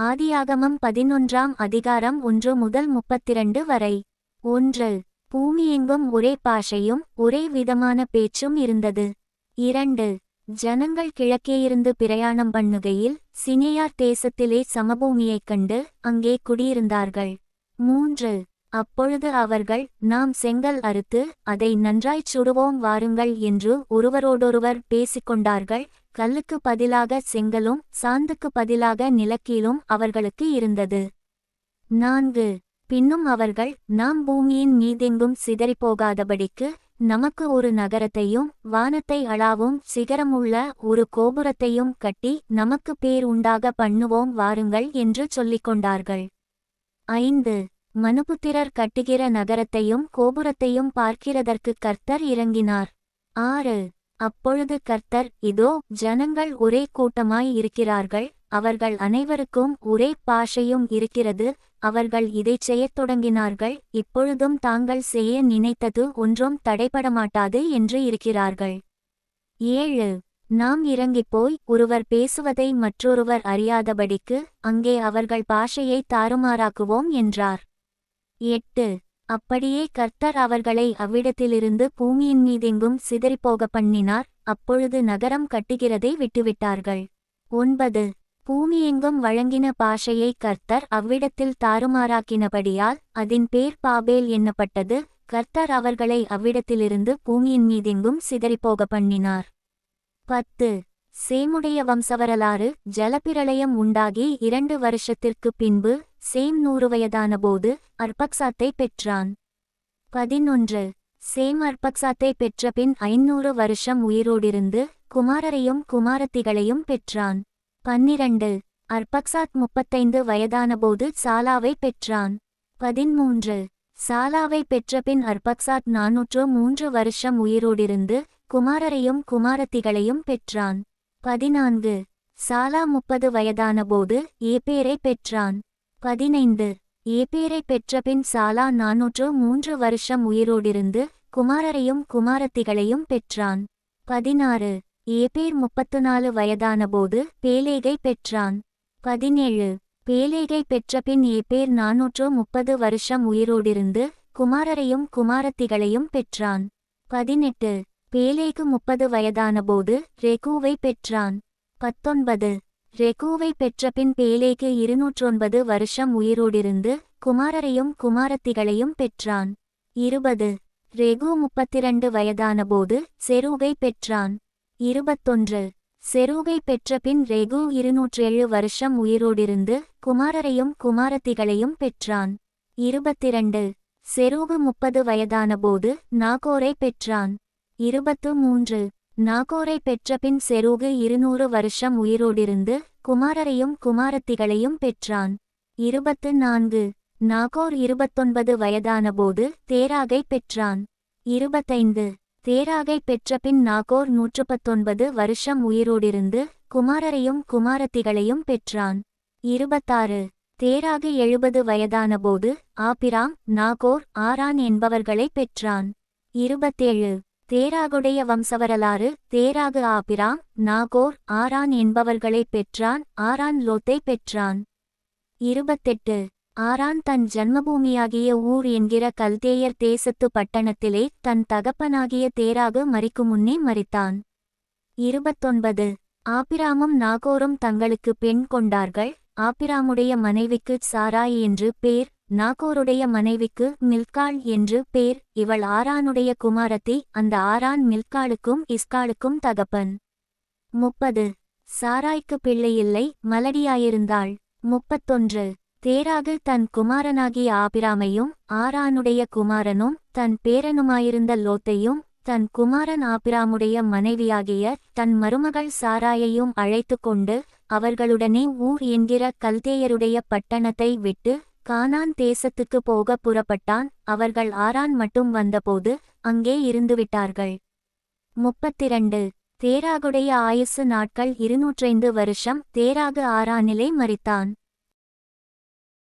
ஆதியாகமம் பதினொன்றாம் அதிகாரம் ஒன்று முதல் முப்பத்திரண்டு வரை. ஒன்று பூமியெங்கும் ஒரே பாஷையும் ஒரே விதமான பேச்சும் இருந்தது. இரண்டு ஜனங்கள் கிழக்கேயிருந்து பிரயாணம் பண்ணுகையில் சினேயார் தேசத்திலே சமபூமியைக் கண்டு அங்கே குடியிருந்தார்கள். மூன்று அப்பொழுது அவர்கள் நாம் செங்கல் அறுத்து அதை நன்றாய்ச் சுடுவோம் வாருங்கள் என்று ஒருவரோடொருவர் பேசிக்கொண்டார்கள் கல்லுக்கு பதிலாக செங்கலும் சாந்துக்கு பதிலாக நிலக்கீலும் அவர்களுக்கு இருந்தது. நான்கு. பின்னும் அவர்கள் நாம் பூமியின் மீதெங்கும் சிதறிப்போகாதபடிக்கு நமக்கு ஒரு நகரத்தையும் வானத்தை அளாவும் சிகரமுள்ள ஒரு கோபுரத்தையும் கட்டி நமக்கு பேர் உண்டாக பண்ணுவோம் வாருங்கள் என்று சொல்லிக் கொண்டார்கள். ஐந்து. மனுபுத்திரர் கட்டுகிற நகரத்தையும் கோபுரத்தையும் பார்க்கிறதற்கு கர்த்தர் இறங்கினார். ஆறு. அப்பொழுது கர்த்தர் இதோ ஜனங்கள் ஒரே கூட்டமாய் இருக்கிறார்கள். அவர்கள் அனைவருக்கும் ஒரே பாஷையும் இருக்கிறது. அவர்கள் இதைச் செய்யத் தொடங்கினார்கள். இப்பொழுதும் தாங்கள் செய்ய நினைத்தது ஒன்றும் தடைபடமாட்டாது என்று இருக்கிறார்கள். ஏழு. நாம் இறங்கிப்போய் ஒருவர் பேசுவதை மற்றொருவர் அறியாதபடிக்கு அங்கே அவர்கள் பாஷையை தாறுமாறாக்குவோம் என்றார். எட்டு. அப்படியே கர்த்தர் அவர்களை அவ்விடத்திலிருந்து பூமியின் மீதெங்கும் சிதறிப்போக பண்ணினார். அப்பொழுது நகரம் கட்டுகிறதை விட்டுவிட்டார்கள். ஒன்பது. பூமியெங்கும் வழங்கின பாஷையை கர்த்தர் அவ்விடத்தில் தாறுமாறாக்கினபடியால் அதன் பேர் பாபேல் எண்ணப்பட்டது கர்த்தர் அவர்களை அவ்விடத்திலிருந்து பூமியின் மீதெங்கும் சிதறிப்போக பண்ணினார். பத்து. சேமுடைய வம்சவரலாறு ஜலப்பிரளயம் உண்டாகி இரண்டு வருஷத்திற்குப் பின்பு சேம் நூறு வயதானபோது அர்பக்சாத்தை பெற்றான். பதினொன்று. சேம் அர்பக்சாத்தை பெற்றபின் ஐநூறு வருஷம் உயிரோடிருந்து குமாரரையும் குமாரத்திகளையும் பெற்றான். பன்னிரண்டு. அர்பக்சாத் முப்பத்தைந்து வயதானபோது சாலாவை பெற்றான். பதிமூன்று. சாலாவை பெற்றபின் அர்பக்சாத் நாநூற்று மூன்று வருஷம் உயிரோடிருந்து குமாரரையும் குமாரத்திகளையும் பெற்றான். பதினான்கு. சாலா முப்பது வயதானபோது ஏபேரை பெற்றான். பதினைந்து. ஏப்பேரை பெற்றபின் சாலா நாநூற்று மூன்று வருஷம் உயிரோடிருந்து குமாரரையும் குமாரத்திகளையும் பெற்றான். பதினாறு. ஏபேர் முப்பத்து நாலு வயதானபோது பேலேகை பெற்றான். பதினேழு. பேலேகை பெற்றபின் ஏபேர் நாநூற்று முப்பது வருஷம் உயிரோடிருந்து குமாரரையும் குமாரத்திகளையும் பெற்றான். பதினெட்டு. பேலேகு முப்பது வயதானபோது ரெகுவை பெற்றான். பத்தொன்பது. ரெகூவை பெற்றபின் பேலேக்கு இருநூற்றொன்பது வருஷம் உயிரோடிருந்து குமாரரையும் குமாரத்திகளையும் பெற்றான். இருபது. ரெகு முப்பத்திரண்டு வயதானபோது செரூகை பெற்றான். இருபத்தொன்று. செரூகை பெற்றபின் ரெகு இருநூற்றேழு வருஷம் உயிரோடிருந்து குமாரரையும் குமாரத்திகளையும் பெற்றான். இருபத்திரண்டு. செரூகு முப்பது வயதானபோது நாகோரை பெற்றான். இருபத்து மூன்று. நாகோரை பெற்றபின் செருகு இருநூறு வருஷம் உயிரோடிருந்து குமாரரையும் குமாரத்திகளையும் பெற்றான். இருபத்து நான்கு. நாகோர் இருபத்தொன்பது வயதானபோது தேராகை பெற்றான். இருபத்தைந்து. தேராகை பெற்றபின் நாகோர் நூற்று பத்தொன்பது வருஷம் உயிரோடிருந்து குமாரரையும் குமாரத்திகளையும் பெற்றான். இருபத்தாறு. தேராகு எழுபது வயதானபோது ஆபிராம் நாகோர் ஆரான் என்பவர்களை பெற்றான். இருபத்தேழு. தேராகுடைய வம்சவரலாறு தேராகு ஆபிராம் நாகோர் ஆரான் என்பவர்களை பெற்றான் ஆரான் லோத்தை பெற்றான். இருபத்தெட்டு. ஆரான் தன் ஜன்மபூமியாகிய ஊர் என்கிற கல்தேயர் தேசத்து பட்டணத்திலே தன் தகப்பனாகிய தேராகு மறிக்கும் முன்னே மறித்தான் இருபத்தொன்பது. ஆபிராமும் நாகோரும் தங்களுக்கு பெண் கொண்டார்கள். ஆபிராமுடைய மனைவிக்கு சாராய் என்று பேர் நாகோருடைய மனைவிக்கு மில்காள் என்று பேர். இவள் ஆரானுடைய குமாரத்தி அந்த ஆரான் மில்காளுக்கும் இஸ்காளுக்கும் தகப்பன். முப்பது. சாராய்க்கு பிள்ளையில்லை மலடியாயிருந்தாள். முப்பத்தொன்று. தேராகு தன் குமாரனாகிய ஆபிராமையும் ஆரானுடைய குமாரனும் தன் பேரனுமாயிருந்த லோத்தையும் தன் குமாரன் ஆபிராமுடைய மனைவியாகிய தன் மருமகள் சாராயையும் அழைத்து கொண்டு அவர்களுடனே ஊர் என்கிற கல்தேயருடைய பட்டணத்தை விட்டு கானான் தேசத்துக்கு போக புறப்பட்டான். அவர்கள் ஆரான் மட்டும் வந்தபோது அங்கே இருந்துவிட்டார்கள். முப்பத்திரண்டு. தேராகுடைய ஆயுசு நாட்கள் இருநூற்றைந்து வருஷம். தேராகு ஆரானிலே மறித்தான்